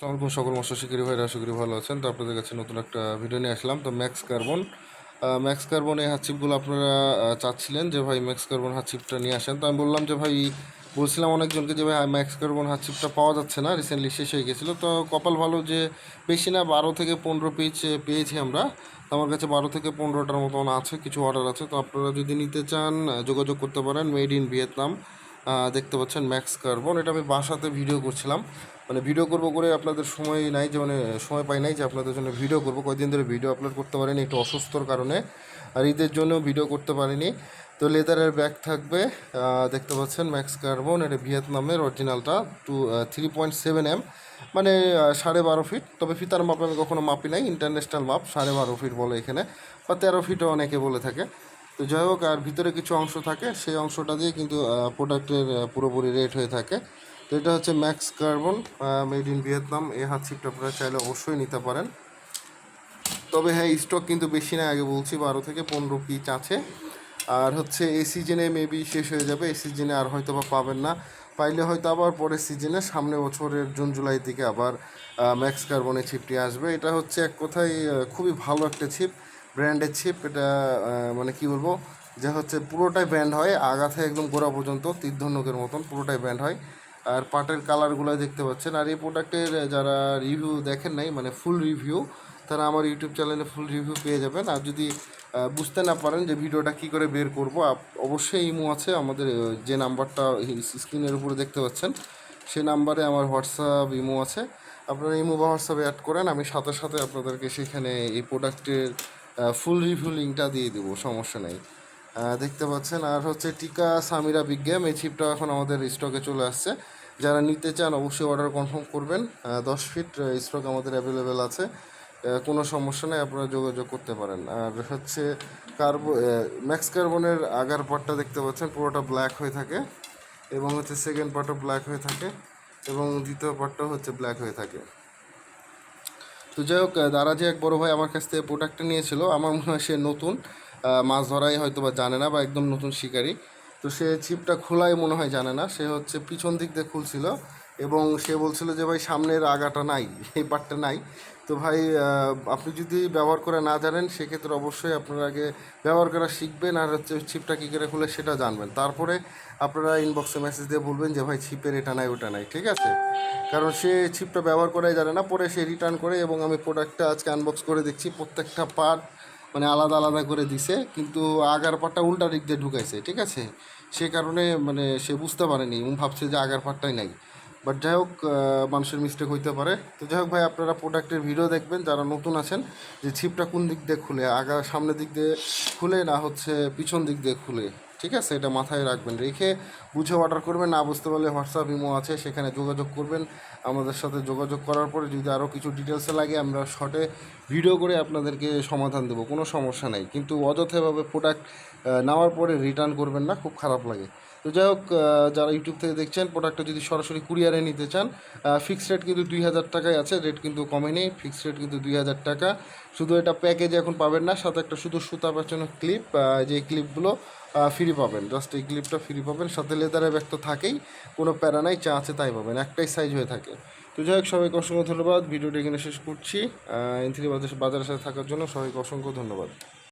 আসসালামাইকুম সকল মৎস্য শিকারী ভাইরা, আশা ভালো আছেন। তো আপনাদের কাছে নতুন একটা ভিডিও নিয়ে আসলাম। তো ম্যাক্স কার্বন ম্যাক্স কার্বন এই হাতচিপগুলো আপনারা চাচ্ছিলেন যে ভাই ম্যাক্স কার্বন হাতচিপটা নিয়ে আসেন। তো আমি বললাম যে ভাই, বলছিলাম অনেকজনকে যে ভাই ম্যাক্স কার্বন হাতচিপটা পাওয়া যাচ্ছে না রিসেন্টলি শেষ হয়ে গেছিল। তো কপাল ভালো যে বেশি না, বারো থেকে পনেরো পিস পেয়েছি আমরা। আমার কাছে বারো থেকে পনেরোটার মতন আছে, কিছু অর্ডার আছে। তো আপনারা যদি নিতে চান, যোগাযোগ করতে পারেন মেড ইন ভিয়েতনাম দেখতে পাচ্ছেন ম্যাক্স কার্বন। এটা আমি বাসাতে ভিডিও করছিলাম। মানে ভিডিও করব করে আপনাদের সময় নাই যে মানে সময় পাই নাই যে, আপনাদের জন্য ভিডিও করব। কয়েকদিন ধরে ভিডিও আপলোড করতে পারিনি, একটু অসুস্থর কারণে। আর ঈদের জন্য ভিডিও করতে পারিনি। তো লেদারের ব্যাগ থাকবে দেখতে পাচ্ছেন ম্যাক্স কার্বন। এটা ভিয়েতনামের অরিজিনালটা two three point seven M মানে সাড়ে বারো ফিট তবে ফিতার মাপ আমি কখনো মাপি নাই ইন্টারন্যাশনাল মাপ, সাড়ে বারো ফিট বলে এখানে। বা তেরো ফিটও অনেকে বলে থাকে। তো যাই হোক, আর ভিতরে কিছু অংশ থাকে, সেই অংশটা দিয়ে কিন্তু প্রোডাক্টের পুরোপুরি রেট হয়ে থাকে। তো এটা হচ্ছে max carbon made in Vietnam এ হাত ছিপটা আপনারা চাইলে অবশ্যই নিতে পারেন। তবে হ্যাঁ স্টক কিন্তু বেশি না, আগে বলছি, বারো থেকে পনেরো পিচ আছে। আর হচ্ছে, এই সিজনে মেবি শেষ হয়ে যাবে, এই আর হয়তো বা পাবেন না। পাইলে হয়তো আবার পরের সিজনে সামনে বছরের জুন, জুলাই থেকে আবার ম্যাক্স কার্বনের ছিপটি আসবে। এটা হচ্ছে এক কথায় খুবই ভালো একটা ছিপ, ব্র্যান্ডের ছিপ। এটা মানে কি বলব, যে হচ্ছে পুরোটাই ব্র্যান্ড হয় আগা থেকে একদম গোড়া পর্যন্ত, তীর্ধনুকের মতন পুরোটাই ব্র্যান্ড হয়। আর পাটের কালারগুলো দেখতে পাচ্ছেন। আর এই প্রোডাক্টের যারা রিভিউ দেখেন নাই মানে ফুল রিভিউ, তারা আমার ইউটিউব চ্যানেলে ফুল রিভিউ পেয়ে যাবেন। আর যদি বুঝতে না পারেন যে ভিডিওটা কী করে বের করব। অবশ্যই ইমো আছে, আমাদের যে নাম্বারটা স্ক্রিনের উপরে দেখতে পাচ্ছেন সেই নাম্বারে আমার হোয়াটসঅ্যাপ ইমো আছে। আপনারা ইমো বা হোয়াটসঅ্যাপে অ্যাড করেন, আমি সাথে সাথে আপনাদেরকে সেখানে এই প্রোডাক্টের ফুল রিভিউ লিঙ্কটা দিয়ে দেবো, সমস্যা নেই। দেখতে পাচ্ছেন, আর হচ্ছে টিকা সামিরা বিজ্ঞান, এই চিপটা এখন আমাদের স্টকে চলে আসছে। যারা নিতে চান, অবশ্যই অর্ডার কনফার্ম করবেন। দশ ফিট স্টক আমাদের অ্যাভেলেবেল আছে। কোনো সমস্যা নেই, আপনারা যোগাযোগ করতে পারেন। আর হচ্ছে কার্বো ম্যাক্স কার্বনের আগার পার্টটা দেখতে পাচ্ছেন, পুরোটা ব্ল্যাক হয়ে থাকে, এবং হচ্ছে সেকেন্ড পার্টও ব্ল্যাক হয়ে থাকে, এবং দ্বিতীয় পার্টটাও হচ্ছে ব্ল্যাক হয়ে থাকে। তো যাই হোক দাদা যে এক বড় ভাই আমার কাছ থেকে প্রোডাক্টটা নিয়েছিল, আমার মনে হয় সে নতুন মাছ ধরাই হয়তো বা জানে না, বা একদম নতুন শিকারি। তো সে ছিপটা খোলাই মনে হয় জানে না, সে হচ্ছে পিছন দিক দিয়ে খুলছিল এবং সে বলছিল যে, ভাই, সামনের আগাটা নাই, এই পাটটা নাই। তো ভাই আপনি যদি ব্যবহার করে না জানেন, সেক্ষেত্রে অবশ্যই আপনারা আগে ব্যবহার করা শিখবেন আর হচ্ছে ছিপটা কী করে খুলে সেটা জানবেন। তারপরে আপনারা ইনবক্সে মেসেজ দিয়ে বলবেন যে, ভাই, ছিপের এটা নাই, ওটা নাই। ঠিক আছে? কারণ সে ছিপটা ব্যবহার করাই জানে না, পরে সে রিটার্ন করে এবং আমি প্রোডাক্টটা আজকে আনবক্স করে দেখছি প্রত্যেকটা পার্ট মানে আলাদা আলাদা করে দিছে, কিন্তু আগার পাটটা উল্টা দিক দিয়ে ঢুকাইছে, ঠিক আছে? সে কারণে মানে সে বুঝতে পারেনি। ভাবছে যে আগার পাটটাই নাই। বাট যাই হোক মানুষের মিস্টেক হইতে পারে। তো যাই হোক ভাই, আপনারা প্রোডাক্টের ভিডিও দেখবেন, যারা নতুন আছেন, যে ছিপটা কোন দিক দিয়ে খুলে, আগা সামনের দিক দিয়ে খুলে না হচ্ছে পিছন দিক দিয়ে খুলে, ঠিক আছে? এটা মাথায় রাখবেন, রেখে বুঝে অর্ডার করবেন, না বুঝতে পারলে হোয়াটসঅ্যাপ ইমো আছে, সেখানে যোগাযোগ করবেন। আমাদের সাথে যোগাযোগ করার পরে যদি আরও কিছু ডিটেলসে লাগে, আমরা শর্টে ভিডিও করে আপনাদেরকে সমাধান দেবো, কোনো সমস্যা নেই। কিন্তু অযথাভাবে প্রোডাক্ট নেওয়ার পরে রিটার্ন করবেন না, খুব খারাপ লাগে। তো যাই হোক যারা ইউটিউব থেকে দেখছেন প্রোডাক্টটা যদি সরাসরি কুরিয়ারে নিতে চান ফিক্সড রেট কিন্তু দুই হাজার টাকায় আছে রেট কিন্তু কমেনি ফিক্সড রেট কিন্তু দুই হাজার টাকা। শুধু এটা প্যাকেজ এখন পাবেন না, সাথে একটা শুধু সুতা পেঁচানো ক্লিপ যে ক্লিপগুলো ফ্রি পাবেন। জাস্ট এই ক্লিপটা ফ্রি পাবেন, সাথে লেদারের ব্যাগ তো থাকেই, কোনো প্যারা নাই চা আছে তাই পাবেন, একটাই সাইজ হয়ে থাকে। তো যাই হোক, সবাইকে অসংখ্য ধন্যবাদ, ভিডিওটা এখানে শেষ করছি। এনথ্রি বাজারের সাথে থাকার জন্য সবাইকে অসংখ্য ধন্যবাদ।